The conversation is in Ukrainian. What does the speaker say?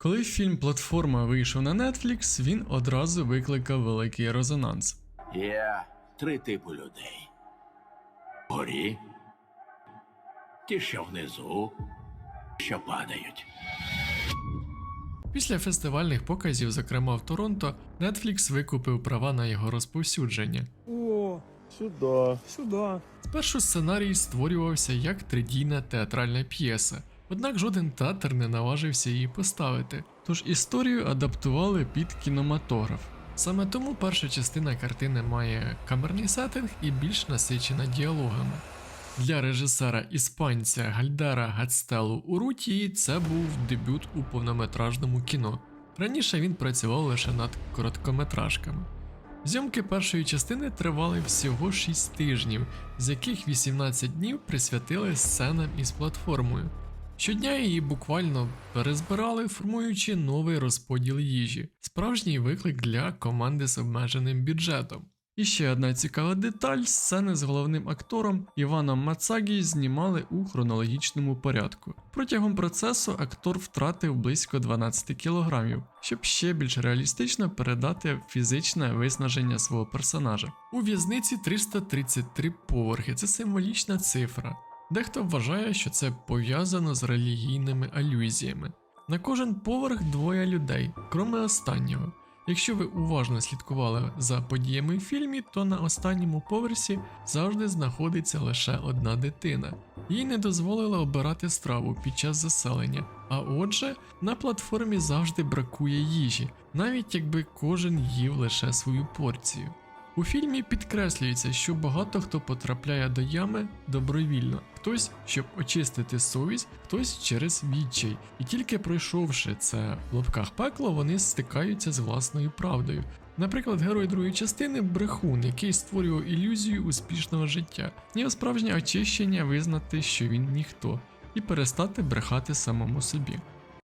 Коли фільм Платформа вийшов на Netflix, він одразу викликав великий резонанс. Є три типи людей: горі, ті, що внизу, що падають. Після фестивальних показів, зокрема в Торонто, Netflix викупив права на його розповсюдження. О, Сюда. сюди. Спершу сценарій створювався як тридійна театральна п'єса, однак жоден театр не наважився її поставити, тож історію адаптували під кінематограф. Саме тому перша частина картини має камерний сеттинг і більш насичена діалогами. Для режисера іспанця Гальдера Гацтелу Урутії це був дебют у повнометражному кіно. Раніше він працював лише над короткометражками. Зйомки першої частини тривали всього 6 тижнів, з яких 18 днів присвятили сценам із платформою. Щодня її буквально перезбирали, формуючи новий розподіл їжі, справжній виклик для команди з обмеженим бюджетом. І ще одна цікава деталь: сцени з головним актором Іваном Мацагі знімали у хронологічному порядку. Протягом процесу актор втратив близько 12 кілограмів, щоб ще більш реалістично передати фізичне виснаження свого персонажа. У в'язниці 333 поверхи це символічна цифра. Дехто вважає, що це пов'язано з релігійними алюзіями. На кожен поверх двоє людей, кроме останнього. Якщо ви уважно слідкували за подіями в фільмі, то на останньому поверсі завжди знаходиться лише одна дитина. Їй не дозволили обирати страву під час заселення, а отже, на платформі завжди бракує їжі, навіть якби кожен їв лише свою порцію. У фільмі підкреслюється, що багато хто потрапляє до ями добровільно, хтось, щоб очистити совість, хтось через відчай. І тільки пройшовши це в лапках пекло, вони стикаються з власною правдою. Наприклад, герой другої частини брехун, який створював ілюзію успішного життя, його справжнє очищення визнати, що він ніхто, і перестати брехати самому собі.